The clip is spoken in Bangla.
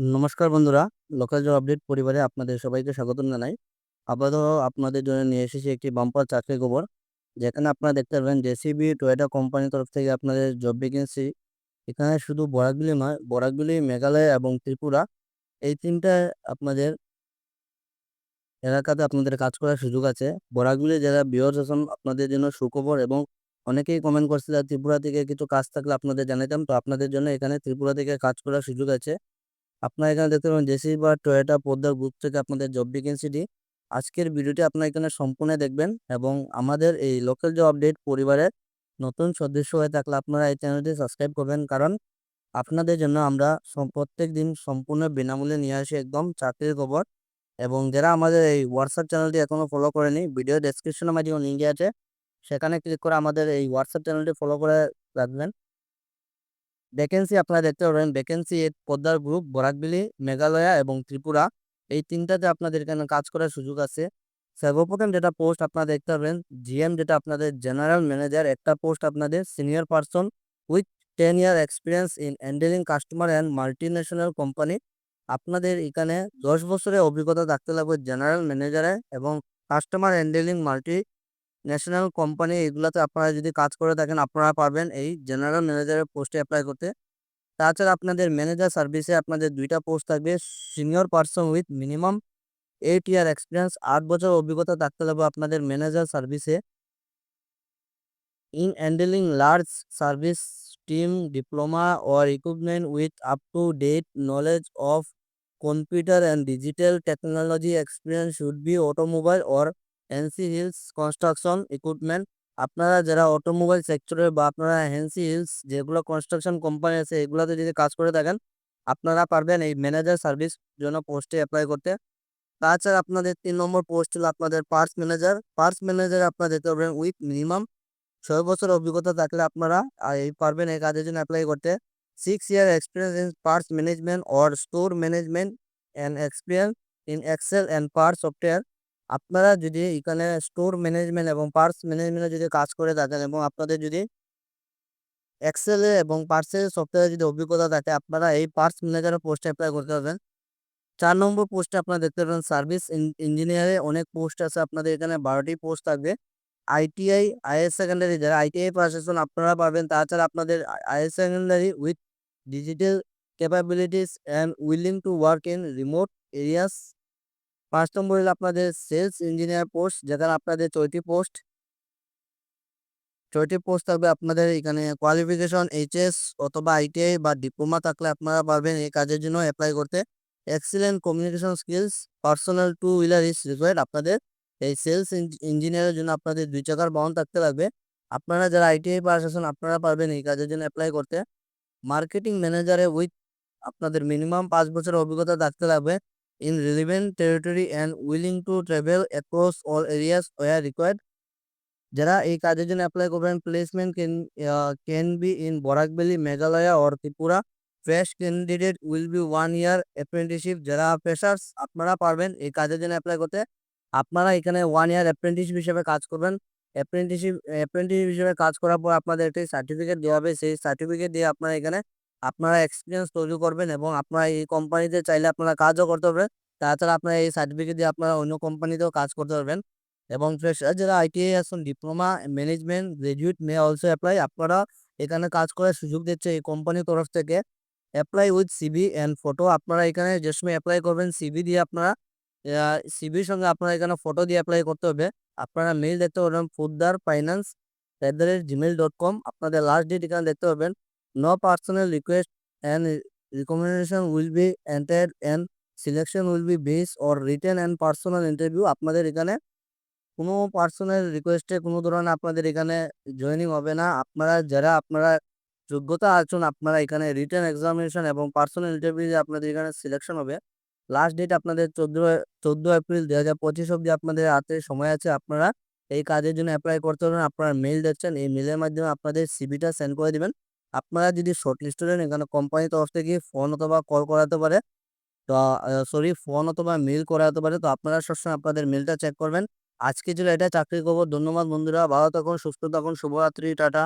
নমস্কার বন্ধুরা, লোকাল জব আপডেট পরিবারে আপনাদের সবাইকে স্বাগতম জানাই। আপাতত আপনাদের জন্য নিয়ে এসেছি একটি বাম্পার চাকরি খবর যেখানে আপনারা দেখতে পাবেন জেসিবি, টয়োটা কোম্পানির তরফ থেকে আপনাদের জব ভ্যাকেন্সি এখানে শুধু বরাকগুলি নয়, বরাকগুলি মেঘালয় এবং ত্রিপুরা। এই তিনটা আপনাদের এলাকাতে আপনাদের কাজ করার সুযোগ আছে। বরাকগুলি যারা বিহর শাসন আপনাদের জন্য সুখবর এবং অনেকেই কমেন্ট করছে ত্রিপুরা থেকে কিছু কাজ থাকলে আপনাদের জানাতাম তো আপনাদের জন্য এখানে ত্রিপুরা থেকে কাজ করার সুযোগ আছে। আপনারা এখানে দেখতে পাবেন জেসি বা টয়োটা পদ্মার গ্রুপ থেকে আপনাদের জব ভ্যাকেন্সিটি আজকের ভিডিওটি আপনারা এখানে সম্পূর্ণ দেখবেন এবং আমাদের এই লোকাল জব আপডেট পরিবারের নতুন সদস্য হয়ে থাকলে আপনারা এই চ্যানেলটি সাবস্ক্রাইব করবেন। কারণ আপনাদের জন্য আমরা প্রত্যেক দিন সম্পূর্ণ বিনামূল্যে নিয়ে আসি একদম চাকরির খবর। এবং যারা আমাদের এই হোয়াটসঅ্যাপ চ্যানেলটি এখনও ফলো করেনি ভিডিও ডেসক্রিপশনের মাধ্যমে লিঙ্ক আছে। সেখানে ক্লিক করে আমাদের এই হোয়াটসঅ্যাপ চ্যানেলটি ফলো করে রাখবেন। ভ্যাকেন্সি আপনারা দেখতে পাবেন ভ্যাকেন্সি পদ্মার গ্রুপ বরাকবিলি, মেঘালয়া এবং ত্রিপুরা। এই তিনটাতে আপনাদের এখানে কাজ করার সুযোগ আছে। সর্বপ্রথম যেটা পোস্ট আপনারা দেখতে পাবেন জিএম যেটা আপনাদের জেনারেল ম্যানেজার একটা পোস্ট আপনাদের senior person with ten year experience in handling customer and multi national company আপনাদের এখানে দশ বছরের অভিজ্ঞতা থাকতে লাগবে জেনারেল ম্যানেজারে এবং customer handling multi national company এগুলাতে আপনারা যদি কাজ করে থাকেন, আপনারা পারবেন এই জেনারেল ম্যানেজারের পোস্টে অ্যাপ্লাই করতে। তাছাড়া আপনাদের ম্যানেজার সার্ভিসে আপনাদের দুইটা পোস্ট থাকবে senior person with minimum eight year experience আট বছর অভিজ্ঞতা থাকতে লাগবে আপনাদের ম্যানেজার সার্ভিসে in handling large service team diploma or equipment with up to date knowledge of computer and digital technology experience should be automobile or hansi hills construction equipment আপনারা যারা অটোমোবাইল সেক্টরে বা আপনারা হ্যান্সি হিলস যেগুলো কনস্ট্রাকশন কোম্পানি আছে, এগুলোতে যদি কাজ করে থাকেন, আপনারা পারবেন এই ম্যানেজার সার্ভিস জন্য পোস্টে অ্যাপ্লাই করতে। তাছাড়া আপনাদের তিন নম্বর পোস্ট হলো আপনাদের পার্স ম্যানেজার পার্স ম্যানেজার আপনারা দেখতে পারবেন উইথ মিনিমাম ছয় বছর অভিজ্ঞতা থাকলে আপনারা এই পারবেন এই কাজের জন্য অ্যাপ্লাই করতে। Six year experience in parts management or store management and experience in Excel and part software আপনারা যদি এখানে স্টোর ম্যানেজমেন্ট এবং পার্টস ম্যানেজমেন্টে যদি কাজ করে থাকেন এবং আপনাদের যদি এক্সেলে এবং পার্সেল সফটওয়্যারে যদি অভিজ্ঞতা থাকে, আপনারা এই পার্টস ম্যানেজারের পোস্টে অ্যাপ্লাই করতে পারবেন। চার নম্বর পোস্টে আপনারা দেখতে পাবেন সার্ভিস ইঞ্জিনিয়ারে অনেক পোস্ট আছে। আপনাদের এখানে বারোটি পোস্ট থাকবে। আইটিআই আইএস সেকেন্ডারি যারা আইটিআই পাস আছেন, আপনারা পাবেন। তাছাড়া আপনাদের IS secondary with digital capabilities and willing to work in remote areas পাঁচ নম্বর হলো আপনাদের সেলস ইঞ্জিনিয়ার পোস্ট যেখানে আপনাদের ছয়টি পোস্ট ছয়টি পোস্ট থাকবে আপনাদের এখানে কোয়ালিফিকেশন এইচএস অথবা আইটিআই বা ডিপ্লোমা থাকলে আপনারা পারবেন এই কাজের জন্য অ্যাপ্লাই করতে। Excellent communication skills personal two wheeler is required আপনাদের। এই সেলস ইঞ্জিনিয়ারের জন্য আপনাদের দুই চাকার বাহন থাকতে লাগবে। আপনারা যারা আইটিআই পাস আছেন, আপনারা পারবেন এই কাজের জন্য অ্যাপ্লাই করতে। মার্কেটিং ম্যানেজারে উইথ আপনাদের মিনিমাম পাঁচ বছরের অভিজ্ঞতা থাকতে লাগবে। In relevant territory and willing to travel across all areas where required. যারা এই কাজের জন্য অ্যাপ্লাই করবেন placement can can be in Barak Valley Meghalaya or Tripura. Fresh candidate will be one year apprenticeship যারা ফ্রেশার্স আপনারা পারবেন এই কাজের জন্য অ্যাপ্লাই করতে। আপনারা এখানে ওয়ান ইয়ার অ্যাপ্রেন্টিসশিপ হিসেবে কাজ করবেন। অ্যাপ্রেন্টিসশিপ অ্যাপ্রেন্টিস হিসেবে কাজ করার পর আপনাদের একটি সার্টিফিকেট দেওয়া হবে। সেই সার্টিফিকেট দিয়ে আপনারা এখানে আপনারা এক্সপিরিয়েন্স তৈরি করবেন এবং আপনারা এই কোম্পানিতে চাইলে আপনারা কাজও করতে পারবেন। তাছাড়া আপনারা এই সার্টিফিকেট দিয়ে আপনারা অন্য কোম্পানিতেও কাজ করতে পারবেন। এবং ফ্রেশার যারা আইটিআই আছেন diploma management graduate may also apply আপনারা এখানে কাজ করার সুযোগ দিচ্ছে এই কোম্পানির তরফ থেকে। Apply with CV and photo আপনারা এখানে যে সময় অ্যাপ্লাই করবেন সিবি দিয়ে আপনারা সিবির সঙ্গে আপনারা এখানে ফটো দিয়ে অ্যাপ্লাই করতে হবে। আপনারা মেল দেখতে পারবেন ফুডদার finance at the rate Gmail dot com আপনাদের লাস্ট ডেট এখানে দেখতে পাবেন no personal request and recommendation will be entered and selection will be base or written and personal interview আপনাদের এখানে কোনো পার্সোনাল রিকোয়েস্টে কোনো ধরনের আপনাদের এখানে জয়েনিং হবে না। আপনারা যারা আপনারা যোগ্যতা আছেন, আপনারা এখানে রিটেন এক্সামিনেশন এবং পার্সোনাল ইন্টারভিউ আপনাদের এখানে সিলেকশন হবে। লাস্ট ডেট আপনাদের চোদ্দ চোদ্দ এপ্রিল দু হাজার পঁচিশ অব্দি আপনাদের হাতে সময় আছে। আপনারা এই কাজের জন্য অ্যাপ্লাই করতে পারবেন আপনারা মেল দিচ্ছেন, এই মেলের মাধ্যমে আপনাদের সিবিটা সেন্ড করে দিবেন। আপনারা যদি শর্ট লিস্টেড এখানে কোম্পানি তরফ থেকে ফোন অথবা কল করাতে পারে। তো সরি ফোন অথবা মেল করাতে পারে। তো আপনারা সবসময় আপনাদের মেলটা চেক করবেন। আজকে ছিল এটা, চাকরি খবর। ধন্যবাদ বন্ধুরা। ভালো থাকুন, সুস্থ থাকুন। শুভরাত্রি, টাটা।